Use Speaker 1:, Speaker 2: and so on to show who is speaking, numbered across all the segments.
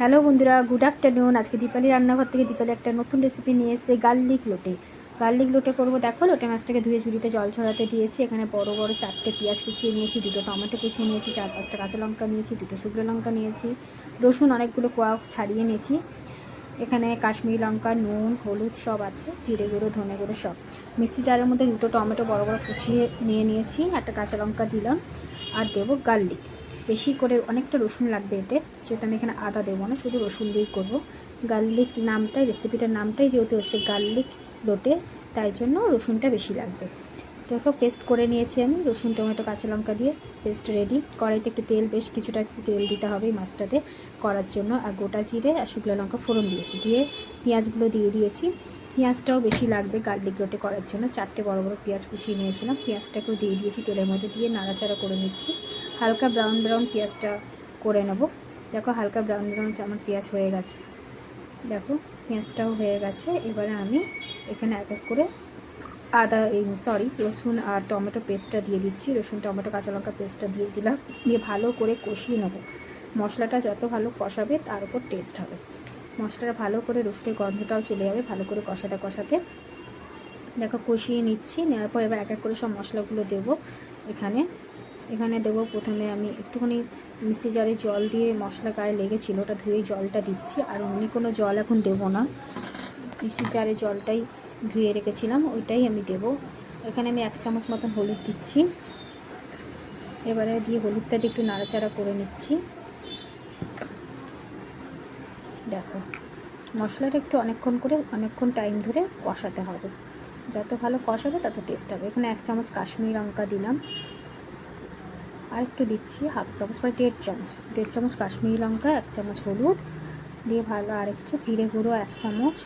Speaker 1: Hello বন্ধুরা good afternoon আজকে দীপালি রান্নাঘর থেকে দীপালি একটা নতুন রেসিপি নিয়ে এসেছে গার্লিক লোটে গার্লিক লোটে করব, দেখো লোটে মাছটাকে ধুয়ে ঝুড়িতে জল ছড়াতে দিয়েছি। এখানে বড় বড় চারটে পেঁয়াজ কুচিয়ে নিয়েছি, দুটো টমেটো কুচিয়ে নিয়েছি, চার পাঁচটা কাঁচা লঙ্কা নিয়েছি, দুটো শুকনো লঙ্কা নিয়েছি, রসুন অনেকগুলো কোয়া ছাড়িয়ে নিয়েছি। এখানে কাশ্মীরি লঙ্কা, নুন, হলুদ সব আছে, জিরে গুঁড়ো, ধনে গুঁড়ো সব। মিষ্টি জারের মধ্যে দুটো টমেটো বড় বড় কুচিয়ে নিয়ে নিয়েছি, একটা কাঁচা লঙ্কা দিলাম, আর দেবো গার্লিক বেশি করে অনেকটা রসুন লাগবে এতে, যেহেতু আমি এখানে আদা দেবো না, শুধু রসুন দিয়েই করব। গার্লিক নামটাই, রেসিপিটার নামটাই যেহেতু হচ্ছে গার্লিক লোটে, তাই জন্য রসুনটা বেশি লাগবে। দেখো, পেস্ট করে নিয়েছি আমি, রসুন, টমেটো, কাঁচা লঙ্কা দিয়ে পেস্ট রেডি। কড়াইতে একটু তেল, বেশ কিছুটা তেল দিতে হবে মাছটাতে করার জন্য। আর গোটা জিরে আর শুকনো লঙ্কা ফোড়ন দিয়েছি, দিয়ে পেঁয়াজগুলো দিয়ে দিয়েছি। পেঁয়াজটাও বেশি লাগবে গার্লিক লোটে করার জন্য। চারটে বড় বড় পেঁয়াজ কুচিয়ে নিয়েছিলাম। পেঁয়াজটাকেও দিয়ে দিয়েছি, তেলের মধ্যে দিয়ে নাড়াচাড়া করে নিচ্ছি। হালকা ব্রাউন ব্রাউন পেঁয়াজটা করে নেব। দেখো হালকা ব্রাউন ব্রাউন আমার পেঁয়াজ হয়ে গেছে। দেখো পেঁয়াজটাও হয়ে গেছে। এবারে আমি এখানে এক এক করে আদা, এই সরি রসুন আর টমেটো পেস্টটা দিয়ে দিচ্ছি। রসুন, টমেটো, কাঁচা লঙ্কা পেস্টটা দিয়ে দিলাম। দিয়ে ভালো করে কষিয়ে নেব। মশলাটা যত ভালো কষাবে তার উপর টেস্ট হবে। মশলাটা ভালো করে রসুনের গন্ধটাও চলে যাবে, ভালো করে কষাতে কষাতে। দেখো কষিয়ে নিচ্ছি, নেওয়ার পর এবার এক এক করে সব মশলাগুলো দেবো এখানে। এখানে দেবো প্রথমে আমি একটুখানি মিক্সি জারে জল দিয়ে মশলা গায়ে লেগেছিলো, ওটা ধুয়ে জলটা দিচ্ছি। আর অন্য কোনো জল এখন দেবো না। মিক্সি জারে জলটাই ধুয়ে রেখেছিলাম, ওইটাই আমি দেব। এখানে আমি এক চামচ মতন হলুদ দিচ্ছি। এবারে দিয়ে হলুদটা দিয়ে একটু নাড়াচাড়া করে নিচ্ছি। দেখো, মশলাটা একটু অনেকক্ষণ করে, অনেকক্ষণ টাইম ধরে কষাতে হবে। যত ভালো কষাবে তত টেস্ট হবে। এখানে এক চামচ কাশ্মীরি লঙ্কা দিলাম। আর একটু দিচ্ছি হাফ চামচ বা দেড় চামচ। দেড় চামচ কাশ্মীরি লঙ্কা, এক চামচ হলুদ। দিয়ে ভালো আর একটু জিরে গুঁড়ো এক চামচ।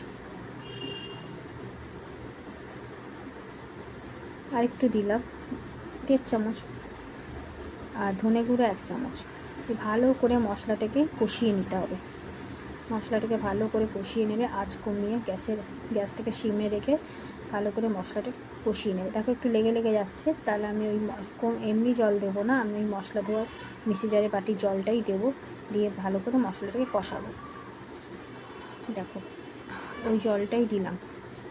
Speaker 1: আর একটু দিলাম দেড় চামচ। আর ধনে গুঁড়ো এক চামচ। ভালো করে মশলাটাকে কষিয়ে নিতে হবে। মশলাটাকে ভালো করে কষিয়ে নেবে। আঁচ কমিয়ে গ্যাসের, গ্যাসটাকে সিমে রেখে ভালো করে মশলাটা কষিয়ে নেবে। দেখো একটু লেগে লেগে যাচ্ছে। তাহলে আমি ওই এমনি জল দেবো না। আমি ওই মশলা দেওয়া মিশে জারে বাটির জলটাই দেবো। দিয়ে ভালো করে মশলাটাকে কষাবো। দেখো, ওই জলটাই দিলাম।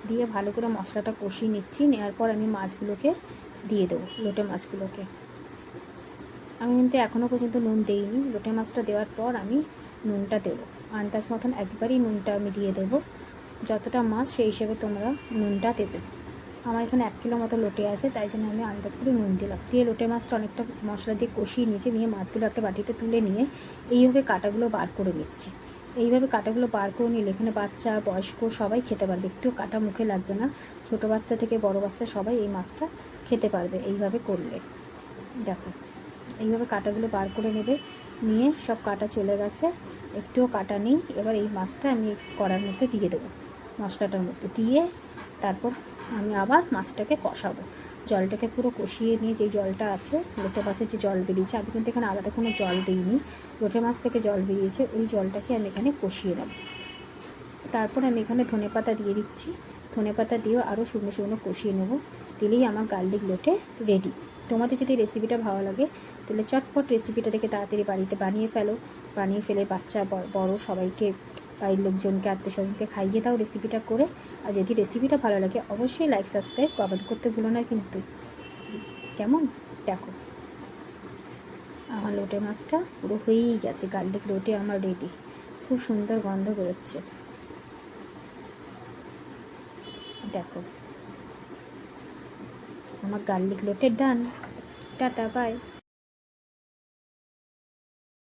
Speaker 1: দিয়ে ভালো করে মশলাটা কষিয়ে নিচ্ছি। নেওয়ার পর আমি মাছগুলোকে দিয়ে দেবো, লোটে মাছগুলোকে। আমি কিন্তু এখনও পর্যন্ত নুন দিইনি। লোটে মাছটা দেওয়ার পর আমি নুনটা দেবো। আন্দাজ মতন একবারই নুনটা আমি দিয়ে দেবো। যতটা মাছ, সেই হিসেবে তোমরা নুনটা দেবে। আমার এখানে এক কিলো মতো লোটে আছে, তাই জন্য আমি আন্দাজ করে নুন দিলাম। দিয়ে লোটে মাছটা অনেকটা মশলা দিয়ে কষিয়ে নিয়েছি, নিয়ে মাছগুলো একটা বাটিতে তুলে নিয়ে এইভাবে কাটাগুলো বার করে নিচ্ছি। এইভাবে কাটাগুলো বার করে নিলে এখানে বাচ্চা, বয়স্ক সবাই খেতে পারবে। একটু কাটা মুখে লাগবে না, ছোটো বাচ্চা থেকে বড় বাচ্চা সবাই এই মাছটা খেতে পারবে এইভাবে করলে। দেখো, এইভাবে কাটাগুলো বার করে নেবে, নিয়ে সব কাটা চলে গেছে। একটুও কাটা নেই। এবার এই মাছটা আমি কড়ার মধ্যে দিয়ে দেবো। মশলাটার মধ্যে দিয়ে তারপর আমি আবার মাছটাকে কষাবো। জলটাকে পুরো কষিয়ে নিয়ে যে জলটা আছে লোটে মাছের যে জল বেরিয়েছে। আমি কিন্তু এখানে আলাদা কোনো জল দিইনি। লোটে মাছ থেকে জল বেরিয়েছে। ওই জলটাকে আমি এখানে কষিয়ে নেব। তারপর আমি এখানে ধনে পাতা দিয়ে দিচ্ছি। ধনে পাতা দিয়েও আরও শুকনো শুকনো কষিয়ে নেব। দিলেই আমার গার্লিক লোটে রেডি তোমাদের যদি রেসিপিটা ভালো লাগে, তাহলে চটপট রেসিপিটা দেখে তাড়াতাড়ি বাড়িতে বানিয়ে ফেলো। বানিয়ে ফেলে বাচ্চা বড় সবাইকে, বাড়ির লোকজনকে, আত্মীয় স্বজনকে খাইয়ে দাও রেসিপিটা করে। আর যদি রেসিপিটা ভালো লাগে, অবশ্যই লাইক সাবস্ক্রাইব কমেন্ট করতে ভুলো না কিন্তু। কেমন? দেখো। আমার লোটে মাছটা পুরো হয়েই গেছে গার্লিক লোটে আমার রেডি খুব সুন্দর গন্ধ বেরোচ্ছে। দেখো। আমার গার্লিক লোটে ডান টাটা বাই